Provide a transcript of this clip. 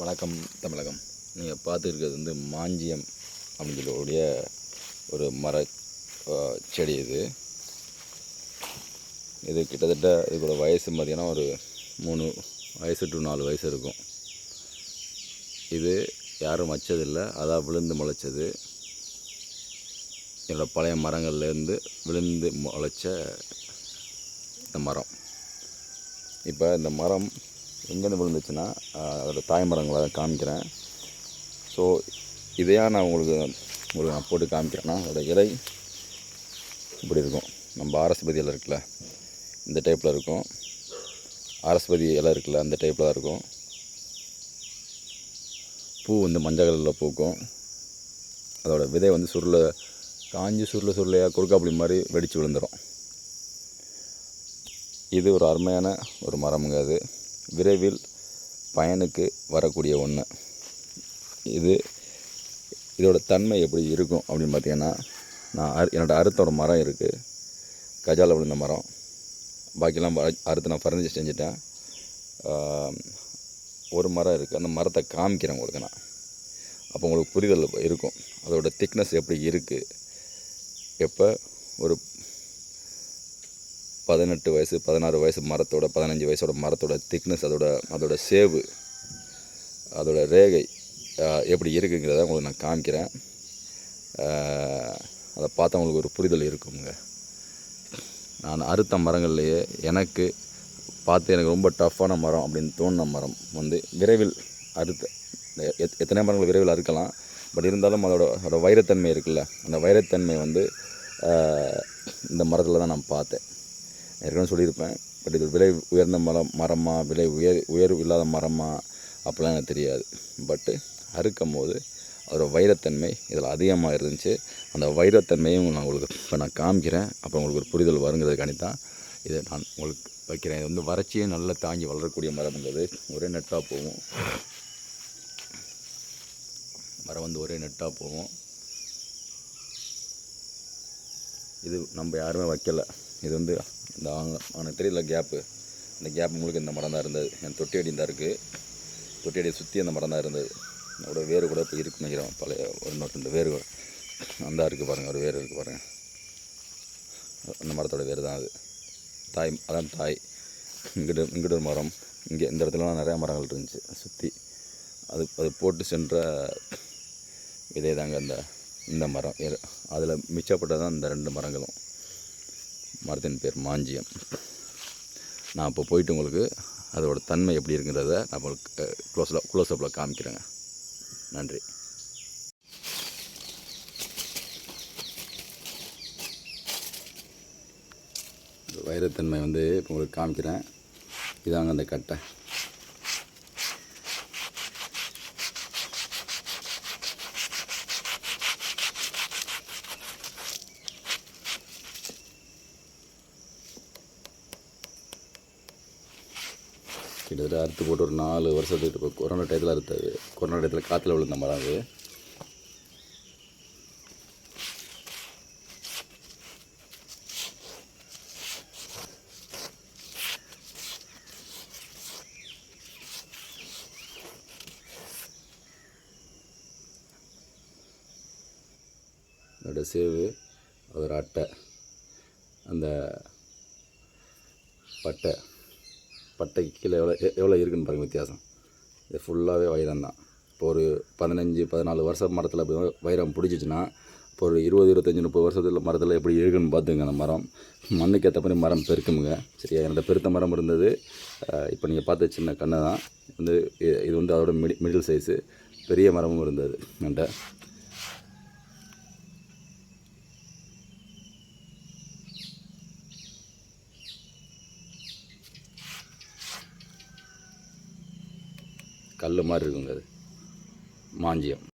வணக்கம் தமிழகம். நீங்கள் பார்த்துருக்கிறது வந்து மாஞ்சியம் அப்படின்னு சொல்லக்கூடிய ஒரு மர செடி இது. இது கிட்டத்தட்ட இதோட வயசு பார்த்திங்கன்னா ஒரு மூணு வயசு டு நாலு வயசு இருக்கும். இது யாரும் வச்சதில்லை. அதான் விழுந்து முளைச்சது. என்னோடய பழைய மரங்கள்லேருந்து விழுந்து முளைச்ச இந்த மரம். இப்போ இந்த மரம் எங்கேருந்து விழுந்துச்சுன்னா அதோடய தாய்மரங்களை காமிக்கிறேன். ஸோ இதையாக நான் உங்களுக்கு உங்களுக்கு நான் போட்டு காமிக்கிறேன்னா அதோடய இலை இப்படி இருக்கும். நம்ம ஆரஸ்பதி இலை இருக்குல்ல இந்த டைப்பில் இருக்கும். ஆரஸ்பதி இலை இருக்குல்ல அந்த டைப்பில் தான் இருக்கும். பூ வந்து மஞ்சள் கலரில் பூக்கும். அதோட விதை வந்து சுருள காஞ்சி சுருளை சுருளையாக குறுக்காப்புளி மாதிரி வெடித்து விழுந்துடும் இது ஒரு அருமையான ஒரு மரமுங்க அது. விரைவில் பயனுக்கு வரக்கூடிய ஒன்று இது இதோட தன்மை எப்படி இருக்கும் அப்படின்னு பார்த்தீங்கன்னா நான் அறு என்னோடய அறுத்த ஒரு மரம் இருக்குது கஜால விழுந்த மரம். பாக்கியெல்லாம் அறுத்து நான் ஃபர்னிச்சர் செஞ்சுட்டேன். ஒரு மரம் இருக்குது அந்த மரத்தை காமிக்கிறேன் உங்களுக்கு நான். அப்போ உங்களுக்கு புரிதல் இருக்கும். அதோட திக்னஸ் எப்படி இருக்குது எப்போ ஒரு பதினெட்டு வயசு பதினாறு வயசு மரத்தோட பதினஞ்சு வயசோட மரத்தோட திக்னஸ் அதோட அதோட சேவு அதோட ரேகை எப்படி இருக்குங்கிறத உங்களுக்கு நான் காமிக்கிறேன். அதை பார்த்தா உங்களுக்கு ஒரு புரிதல் இருக்குங்க. நான் அறுத்த மரங்கள்லேயே எனக்கு பார்த்து எனக்கு ரொம்ப டஃப்பான மரம் அப்படின்னு தோணின மரம் வந்து விரைவில் அறுத்த எத்- எத்தனை மரங்கள் விரைவில் அறுக்கலாம் பட் இருந்தாலும் அதோட அதோட வைரத்தன்மை இருக்குல்ல அந்த வைரத்தன்மை வந்து இந்த மரத்தில் தான் நான் பார்த்தேன். ஏற்கனவே சொல்லியிருப்பேன். பட் இது விலை உயர்ந்த மரம் மரமா விலை உயர் உயர்வு இல்லாத மரமா? அப்படிலாம் எனக்கு தெரியாது. பட்டு அறுக்கும் போது அதோட வைரத்தன்மை இதில் அதிகமாக இருந்துச்சு. அந்த வைரத்தன்மையும் நான் உங்களுக்கு இப்போ நான் காமிக்கிறேன். அப்புறம் உங்களுக்கு ஒரு புரிதல் வருங்கிறதுக்காண்டி தான் இதை நான் உங்களுக்கு வைக்கிறேன். இது வந்து வறட்சியே நல்லா தாங்கி வளரக்கூடிய மரம்ங்கிறது ஒரே நெட்டாக போகும். மரம் வந்து ஒரே நெட்டாக போகும். இது நம்ம யாருமே வைக்கல. இது வந்து இந்த ஆங்கிலம் அவனுக்கு தெரியல கேப்பு இந்த கேப் முழுக்க இந்த மரம் தான் இருந்தது. என் தொட்டி அடி தான் இருக்குது தொட்டி அடியை சுற்றி அந்த மரம் தான் இருந்தது. அதோட வேறு கூட இப்போ இருக்குன்னு நினைக்கிறேன். பழைய இன்னொரு ரெண்டு வேறு கூட. அந்த இருக்குது பாருங்கள் ஒரு வேறு இருக்குது பாருங்கள் அந்த மரத்தோட வேறு தான் அது. தாய் அதான் தாய். இங்கிட்டு இங்கிட்டு ஒரு மரம். இங்கே இந்த இடத்துலலாம் நிறையா மரங்கள் இருந்துச்சு. சுற்றி அது அது போட்டு சென்ற இதே தாங்க அந்த இந்த மரம். அதில் மிச்சப்பட்டது தான் இந்த ரெண்டு மரங்களும். மரத்தின் பேர் மாஞ்சியம். நான் இப்போ போயிட்டு உங்களுக்கு அதோட தன்மை எப்படி இருக்குங்கிறத நான் உங்களுக்கு க்ளோஸில் க்ளோஸ்அப்பில் காமிக்கிறேங்க. நன்றி. வைரத்தன்மை வந்து இப்போ உங்களுக்கு காமிக்கிறேன். இதாங்க அந்த கட்டை. கிட்டத்தட்ட அறுத்து போட்டு ஒரு நாலு வருஷத்துக்கு இப்போ கொரோனா டயத்தில் அறுத்தது. கொரோனா டயத்தில் காற்றுல விழுந்த மரம் அது. அதோட சேவு அதோட அட்டை. அந்த பட்டை. பட்டைக்கு கீழே எவ்வளோ எ- எவ்வளோ இருக்குன்னு பாருங்கள் வித்தியாசம். இது ஃபுல்லாகவே வைரம் தான். இப்போ ஒரு பதினஞ்சு பதினாலு வருஷம் மரத்தில் வைரம் பிடிச்சிச்சின்னா இப்போ ஒரு இருபது இருபத்தஞ்சி முப்பது வருஷத்தில் மரத்தில் எப்படி இருக்குன்னு பார்த்துங்க அந்த மரம். மண்ணுக்கு ஏற்ற மாதிரி மரம் பெருக்குமுங்க சரியா? என்னோட பெருத்த மரம் இருந்தது இப்போ நீங்கள் பார்த்த சின்ன கண்ணை தான். வந்து இது வந்து அதோட மிடி மிடில் சைஸு பெரிய மரமும் இருந்தது. என்கிட்ட கல் மாதிரி இருக்குங்க அது. மாஞ்சியம்.